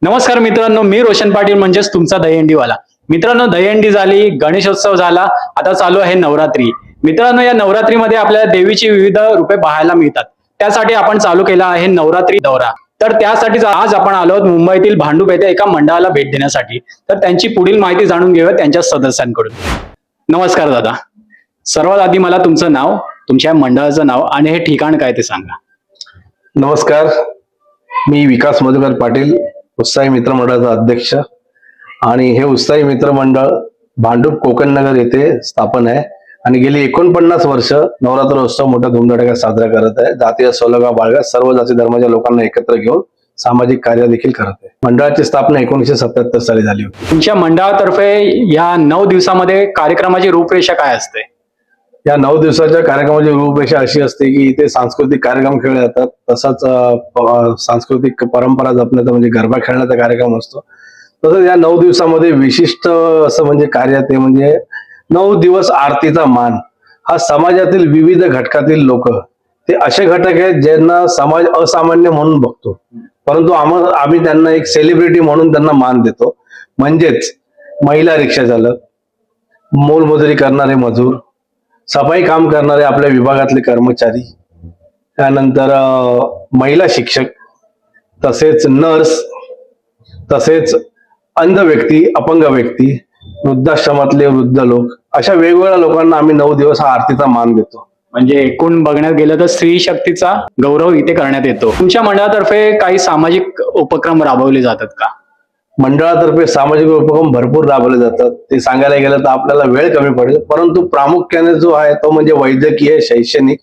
नमस्कार मित्रांनो मी रोशन पाटील म्हणजेच तुमचा दहीहंडीवाला. मित्रांनो दहीहंडी झाली गणेशोत्सव झाला आता चालू आहे नवरात्री. मित्रांनो या नवरात्रीमध्ये आपल्याला देवीची विविध रूपे पाहायला मिळतात. त्यासाठी आपण चालू केला आहे नवरात्री दौरा. तर त्यासाठीच आज आपण आलो आहोत मुंबईतील भांडूप येथे एका मंडळाला भेट देण्यासाठी. तर त्यांची पुढील माहिती जाणून घेऊया त्यांच्या सदस्यांकडून. नमस्कार दादा. सर्वात आधी मला तुमचं नाव तुमच्या मंडळाचं नाव आणि हे ठिकाण काय ते सांगा. नमस्कार. मी विकास मधुकर पाटील. उत्साही मित्र मंडळाचा अध्यक्ष आणि हे उत्साही मित्र मंडळ भांडूप कोकणनगर येथे स्थापन आहे. आणि गेली एकोणपन्नास वर्ष नवरात्र उत्सव मोठ्या धुमधडाक्यात साजरा करत आहे. जातीय सोलगा बाळगा सर्व जाती धर्माच्या लोकांना एकत्र घेऊन सामाजिक कार्य देखील करत आहे. मंडळाची स्थापना एकोणीशे सत्याहत्तर साली झाली होती. तुमच्या मंडळातर्फे या नऊ दिवसामध्ये कार्यक्रमाची रूपरेषा काय असते? या नऊ दिवसाच्या कार्यक्रमाची रूपरेषा अशी असते की इथे सांस्कृतिक कार्यक्रम खेळले जातात. तसाच सांस्कृतिक परंपरा जपण्याचा म्हणजे गरबा खेळण्याचा कार्यक्रम असतो. तसंच या नऊ दिवसामध्ये विशिष्ट असं म्हणजे कार्य ते म्हणजे नऊ दिवस आरतीचा मान. हा समाजातील विविध घटकातील लोक. ते असे घटक आहेत ज्यांना समाज असामान्य म्हणून बघतो. परंतु आम- आम्ही त्यांना एक सेलिब्रिटी म्हणून त्यांना मान देतो. म्हणजेच महिला रिक्षा चालक मोलमजुरी करणारे मजूर सफाई काम करणारे आपल्या विभागातले कर्मचारी त्यानंतर महिला शिक्षक तसेच नर्स तसेच अंध व्यक्ती अपंग व्यक्ती वृद्धाश्रमातले वृद्ध लोक अशा वेगवेगळ्या लोकांना आम्ही नऊ दिवस हा आरतीचा मान देतो. म्हणजे एकूण बघण्यात गेलं तर स्त्री शक्तीचा गौरव इथे करण्यात येतो. तुमच्या मंडळातर्फे काही सामाजिक उपक्रम राबवले जातात का? मंडळातर्फे सामाजिक उपक्रम भरपूर राबवले जातात. ते सांगायला गेलं तर आपल्याला वेळ कमी पडेल. परंतु प्रामुख्याने जो आहे तो म्हणजे वैद्यकीय शैक्षणिक.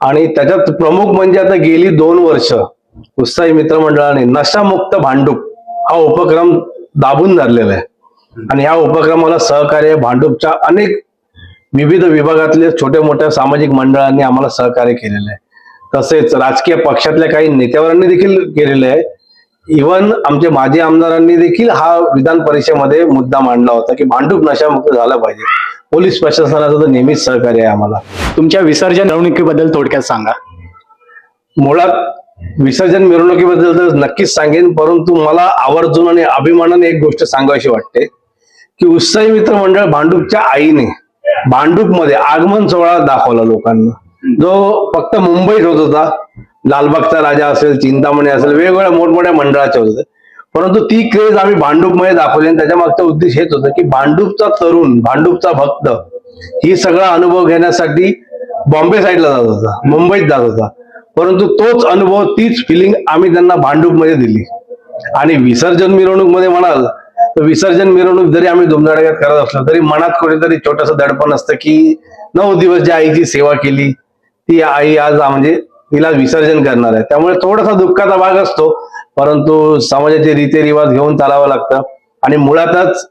आणि त्याच्यात प्रमुख म्हणजे आता गेली दोन वर्ष उत्साही मित्रमंडळाने नशामुक्त भांडूप हा उपक्रम दाबून धरलेला आहे. आणि या उपक्रमाला सहकार्य भांडूपच्या अनेक विविध विभागातले छोट्या मोठ्या सामाजिक मंडळांनी आम्हाला सहकार्य केलेलं आहे. तसेच राजकीय पक्षातल्या काही नेत्यावरांनी देखील केलेले आहे. इवन आमचे माजी आमदारांनी देखील हा विधान परिषदेमध्ये मुद्दा मांडला होता की भांडूप नशामुक्त झाला पाहिजे. पोलीस प्रशासनाचं तर नेहमीच सहकार्य आहे आम्हाला. तुमच्या विसर्जन मिरवणुकीबद्दल थोडक्यात सांगा. मुळात विसर्जन मिरवणुकीबद्दल तर नक्कीच सांगेन परंतु मला आवर्जून आणि अभिमानाने एक गोष्ट सांगावीशी वाटते की उत्साही मित्र मंडळ भांडूपच्या आईने भांडूपमध्ये आगमन सोहळा दाखवला लोकांना. जो फक्त मुंबईत होत होता लालबागचा राजा असेल चिंतामणी असेल वेगवेगळ्या मोठमोठ्या मंडळाच्या होत्या परंतु ती क्रेज आम्ही भांडूपमध्ये दाखवली आणि त्याच्या मागचा उद्देश हेच होता की भांडूपचा तरुण भांडूपचा भक्त ही सगळा अनुभव घेण्यासाठी बॉम्बे साईडला जात होता मुंबईत जात होता. परंतु तोच अनुभव तीच फिलिंग आम्ही त्यांना भांडूपमध्ये दिली. आणि विसर्जन मिरवणूकमध्ये म्हणाल तर विसर्जन मिरवणूक जरी आम्ही धुमधडाक्यात करत असलो तरी मनात कुठेतरी छोटस दडपण असतं की नऊ दिवस ज्या आईची सेवा केली ती आई आज म्हणजे तिला विसर्जन करणार आहे. त्यामुळे थोडासा दुःखाचा भाग असतो परंतु समाजाचे रीतिरिवाज घेऊन चालावं लागतं. आणि मुळातच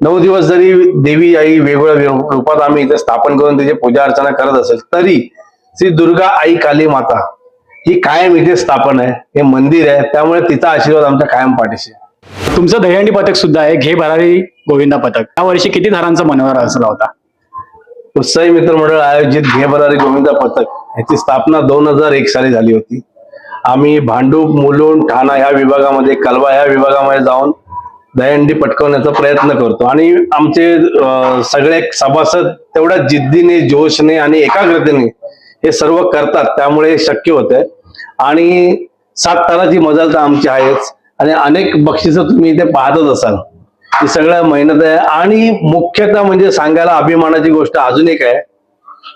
नऊ दिवस जरी देवी आई वेगवेगळ्या रूपात आम्ही इथे स्थापन करून तिची पूजा अर्चना करत असेल तरी श्री दुर्गा आई काली माता ही कायम इथे स्थापन आहे. हे मंदिर आहे. त्यामुळे तिचा आशीर्वाद आमच्या कायम पाठीशी आहे. तुमचं दहीहंडी पथक सुद्धा आहे. घे भरारी गोविंदा पथक. या वर्षी किती धारांचा मनोहर असला होता? उत्साही मित्र मंडळ आयोजित घे भरारी गोविंदा पथक. याची स्थापना दोन हजार एक साली झाली होती. आम्ही भांडूप मुलुंड ठाणा ह्या विभागामध्ये कलवा ह्या विभागामध्ये जाऊन दहीहंडी पटकवण्याचा प्रयत्न करतो. आणि आमचे सगळे सभासद तेवढ्या जिद्दीने जोशने आणि एकाग्रतेने हे सर्व करतात. त्यामुळे शक्य होतंय. आणि सात ताराची मजल तर आमची आहेच. आणि अनेक बक्षिसं तुम्ही इथे पाहतच असाल. ही सगळ्या मेहनत आहे. आणि मुख्यतः म्हणजे सांगायला अभिमानाची गोष्ट अजून एक आहे.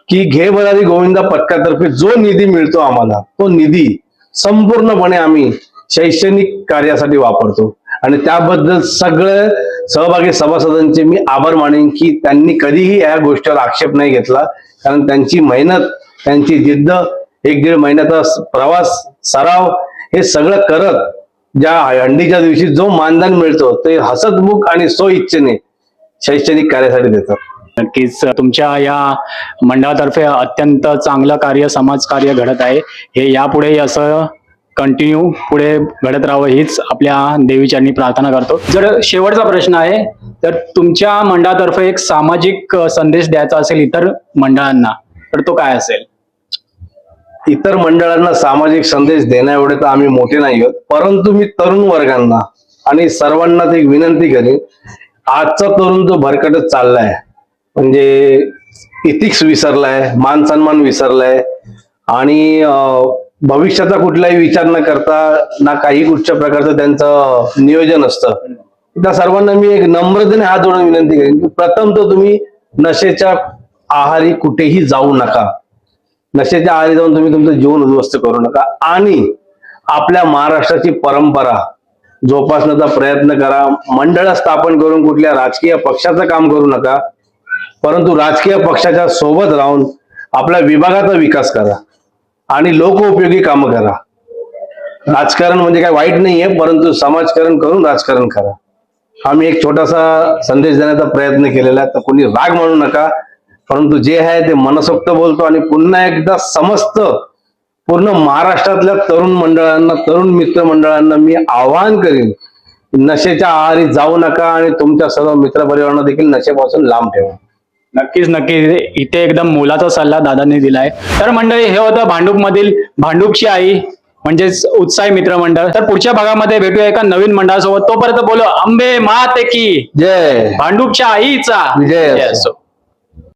की घे भरारी गोविंदा पथकातर्फे जो निधी मिळतो आम्हाला तो निधी संपूर्णपणे आम्ही शैक्षणिक कार्यासाठी वापरतो. आणि त्याबद्दल सगळं सहभागी सभासदांचे मी आभार मानेन की त्यांनी कधीही या गोष्टीवर आक्षेप नाही घेतला. कारण त्यांची मेहनत त्यांची जिद्द एक दीड महिन्याचा प्रवास सराव हे सगळं करत ज्या हंडीच्या दिवशी जो मानधन मिळतो ते हसतमुख आणि सो इच्छेने शैक्षणिक कार्यासाठी देतात. नक्कीच तुमच्या या मंडळातर्फे अत्यंत चांगलं कार्य समाज कार्य घडत आहे. हे यापुढेही असं कंटिन्यू पुढे घडत राहावं हीच आपल्या देवीचरणी प्रार्थना करतो. जर शेवटचा प्रश्न आहे तर तुमच्या मंडळातर्फे एक सामाजिक संदेश द्यायचा असेल इतर मंडळांना तर तो काय असेल? इतर मंडळांना सामाजिक संदेश देण्या एवढे तर आम्ही मोठे नाही आहोत परंतु मी तरुण वर्गांना आणि सर्वांनाच एक विनंती करेन आजचा तरुण जो भरकटच चाललाय. म्हणजे इथिक्स विसरलाय मान सन्मान विसरलाय आणि भविष्याचा कुठलाही विचार न करता ना काही कुठच्या प्रकारचं त्यांचं नियोजन असतं. त्या सर्वांना मी एक नम्रतेने हात जोडून विनंती करेन की प्रथम तर तुम्ही नशेच्या आहारी कुठेही जाऊ नका. नशेच्या आहारी जाऊन तुम्ही तुमचं जीवन उद्ध्वस्त करू नका. आणि आपल्या महाराष्ट्राची परंपरा जोपासण्याचा प्रयत्न करा. मंडळ स्थापन करून कुठल्या राजकीय पक्षाचं काम करू नका. परंतु राजकीय पक्षाच्या सोबत राहून आपल्या विभागाचा विकास करा आणि लोकउपयोगी कामं करा. राजकारण म्हणजे काय वाईट नाहीये परंतु समाजकारण करून राजकारण करा. आम्ही एक छोटासा संदेश देण्याचा प्रयत्न केलेला आहे तर कोणी राग मानू नका परंतु जे आहे ते मनसोक्त बोलतो आणि पुन्हा एकदा समस्त पूर्ण महाराष्ट्रातल्या तरुण मंडळांना तरुण मित्र मंडळांना मी आवाहन करेन नशेच्या आहारी जाऊ नका आणि तुमच्या सर्व मित्रपरिवारांना देखील नशेपासून लांब ठेवा. नक्कीच नक्कीच. इथे एकदम मोलाचा सल्ला दादांनी दिलाय. तर मंडळी हे होतं भांडूप मधील भांडूपची आई म्हणजेच उत्साही मित्रमंडळ. तर पुढच्या भागामध्ये भेटूया एका नवीन मंडळासोबत. तोपर्यंत बोलो आंबे माते की. जय. भांडूपच्या आईचा. विजय असो.